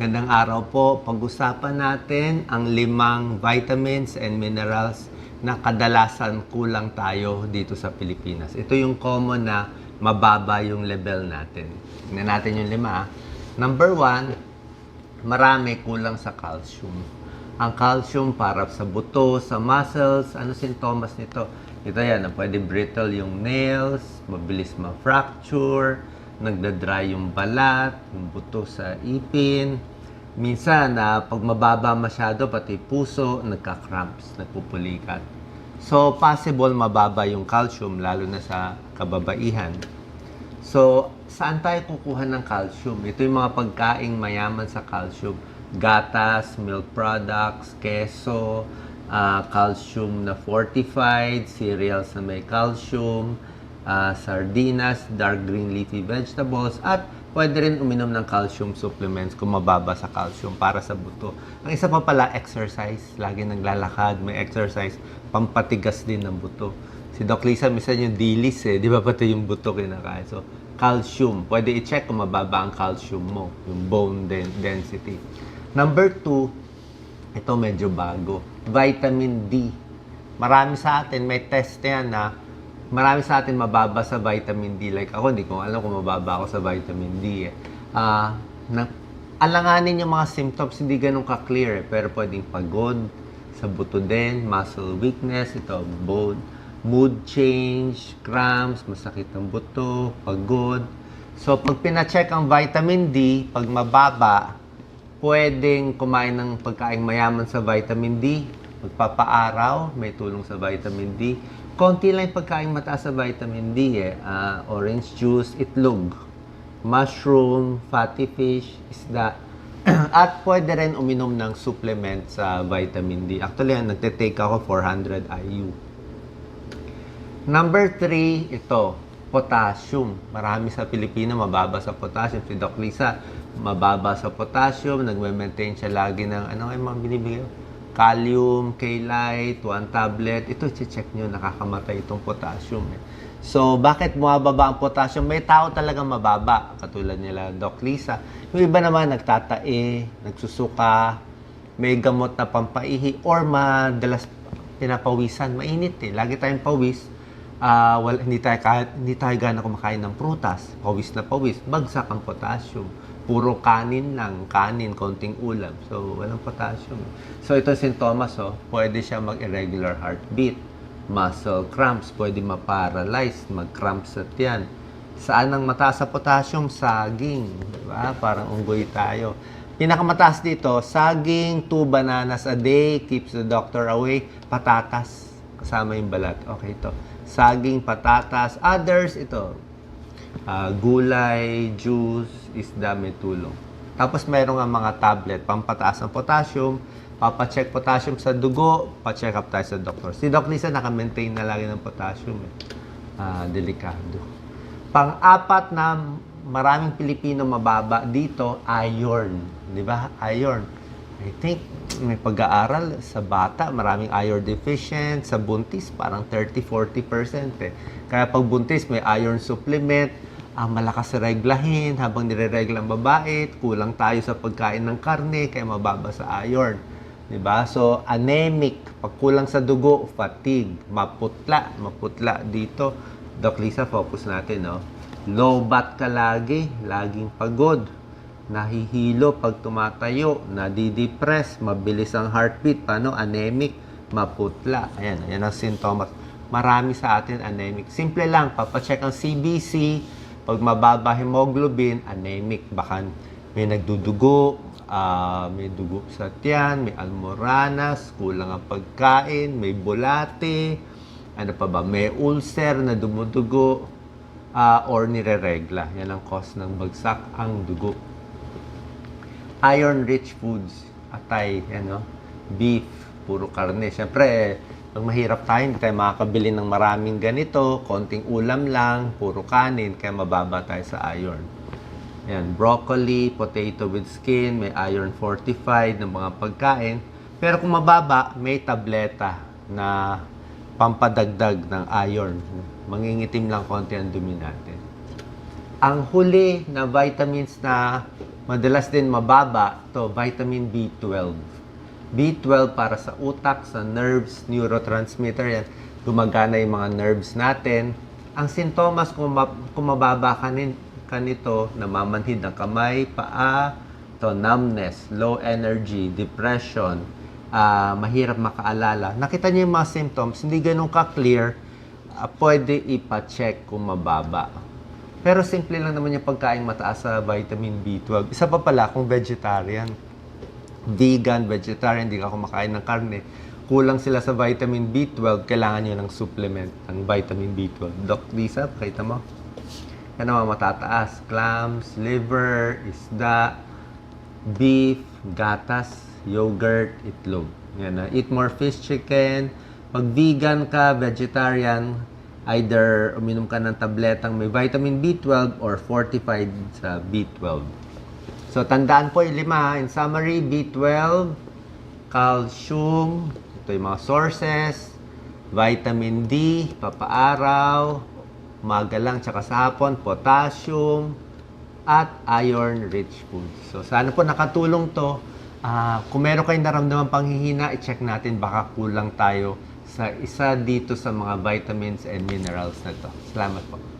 Gandang araw po. Pag-usapan natin ang limang vitamins and minerals na kadalasan kulang tayo dito sa Pilipinas. Ito yung common na mababa yung level natin. Tingnan natin yung lima. ah. Number one, marami kulang sa calcium. Ang calcium para sa buto, sa muscles, ano sintomas nito? Ito yan, pwede brittle yung nails, mabilis ma-fracture, nagda-dry yung balat, yung buto sa ipin. Minsan, na pag mababa masyado, pati puso, nagka-cramps, nagpupulikat. So, possible mababa yung calcium, lalo na sa kababaihan. So, saan tayo kukuha ng calcium? Ito yung mga pagkaing mayaman sa calcium. Gatas, milk products, keso, ah, calcium na fortified, cereals na may calcium, ah, sardinas, dark green leafy vegetables, at pwede rin uminom ng calcium supplements kung mababa sa calcium para sa buto. Ang isa pa pala, exercise. Lagi naglalakad, may exercise, pampatigas din ng buto. Si Doc Lisa, minsan yung dilis eh. Di ba pati yung buto kinakain? So, calcium. Pwede i-check kung mababa ang calcium mo, yung bone den- density. Number two, ito medyo bago. Vitamin D. Marami sa atin, may test yan na marami sa atin mababa sa vitamin D. Like ako, hindi ko alam kung mababa ako sa vitamin D eh. Ah, na, alanganin yung mga symptoms, hindi ganun ka-clear eh. Pero pwedeng pagod, sa buto din, muscle weakness, ito, bone, mood change, cramps, masakit ang buto, pagod. So, pag pina-check ang vitamin D, pag mababa, pwedeng kumain ng pagkain mayaman sa vitamin D, magpapaaraw, may tulong sa vitamin D. Konti lang yung pagkain mataas sa vitamin D eh. Ah, orange juice, itlog, mushroom, fatty fish, isda. At pwede rin uminom ng supplement sa vitamin D. Actually, yan, nagte-take ako 400 IU. Number three, ito, potassium. Marami sa Pilipino mababa sa potassium. Si Doc Lisa, mababa sa potassium. Nagme-maintain siya lagi ng, ano nga yung mga binibigay? Kalium, K-Lite, one tablet. Ito, check nyo, nakakamatay itong potassium. Eh. So, bakit bumababa ang potassium? May tao talagang mababa, katulad nila Doc Lisa. Yung iba naman, nagtatae, nagsusuka, may gamot na pampaihi, or madalas pinapawisan. Mainit eh. Lagi tayong pawis. Ah, wala, hindi tayo kahit hindi tayo gana kumakain ng prutas. Pawis na pawis, bagsak ang potassium. Puro kanin lang, kanin, konting ulam. So, walang potassium. So, ito sintomas, oh. Pwede siya mag-irregular heartbeat. Muscle cramps, pwede ma-paralyze, mag-cramps sa tiyan. Saan ang mataas sa potassium? Saging. Diba? Parang unggoy tayo. Pinakamataas dito, saging, two bananas a day, keeps the doctor away. Patatas, kasama yung balat. Okay, ito. Saging, patatas. Others, ito. Ah, gulay, juice, isda, may tulong. Tapos meron nga mga tablet, pampataas ng potassium, papacheck potassium sa dugo, pa-check up tayo sa doktor. Si Doc Lisa naka-maintain na lagi ng potassium. Eh. Ah, delikado. Pang-apat na maraming Pilipino mababa dito, iron. Di ba? Iron. I think may pag-aaral sa bata, maraming iron deficient. Sa buntis, parang 30-40% eh. Kaya pag buntis, may iron supplement. Ang malakas sa reglahin habang nire-regla ang babae, kulang tayo sa pagkain ng karne, kaya mababa sa iron. 'Di ba? So, anemic, pag kulang sa dugo, fatigue, maputla, maputla dito. Doc Lisa, focus natin, no? Low bat ka lagi, laging pagod, nahihilo pag tumatayo, nadidepress, mabilis ang heartbeat, paano? Anemic, maputla. Ayan, ayan ang sintomas. Marami sa atin anemic. Simple lang, papacheck ang CBC, pag mababa hemoglobin, anemic. Baka may nagdudugo, ah, may dugo sa tiyan, may almoranas, kulang ang pagkain, may bulate, ano pa ba, may ulcer na dumudugo, ah, or nireregla. Yan ang cause ng bagsak ang dugo. Iron-rich foods, atay, ano, beef, puro karne. Siyempre, pag mahirap tayo, hindi tayo makakabili ng maraming ganito, konting ulam lang, puro kanin, kaya mababa tayo sa iron. Yan, broccoli, potato with skin, may iron fortified ng mga pagkain. Pero kung mababa, may tableta na pampadagdag ng iron. Mangingitim lang konti ang dumi natin. Ang huli na vitamins na Madalas din mababa to vitamin B12. B12 para sa utak, sa nerves, neurotransmitter yan. Gumagana yung mga nerves natin. Ang sintomas kung, ma- kung mababa ka, nin- ka nito, namamanhid ng kamay, paa, to numbness, low energy, depression, ah, mahirap makaalala. Nakita niyo yung mga symptoms, hindi ganun ka-clear, ah, pwede ipa-check kung mababa. Pero simple lang naman yung pagkain mataas sa vitamin B12. Isa pa pala kung vegetarian vegan, vegetarian, hindi ka kumakain ng karne, kulang sila sa vitamin B12, kailangan nyo ng supplement ng vitamin B12. Doc Lisa, pakita mo. Yan naman matataas. Clams, liver, isda, beef, gatas, yogurt, itlog. Yan na. Eat more fish, chicken. Pag vegan ka, vegetarian, either uminom ka ng tabletang may vitamin B12 or fortified sa B12. So, tandaan po yung lima. In summary, B12, calcium, ito yung mga sources, vitamin D, papaaraw, umaga lang, tsaka sa hapon, potassium, at iron-rich foods. So, sana po nakatulong to. Ah, kung meron kayong naramdaman panghihina, i-check natin baka kulang tayo sa isa dito sa mga vitamins and minerals na to. Salamat po.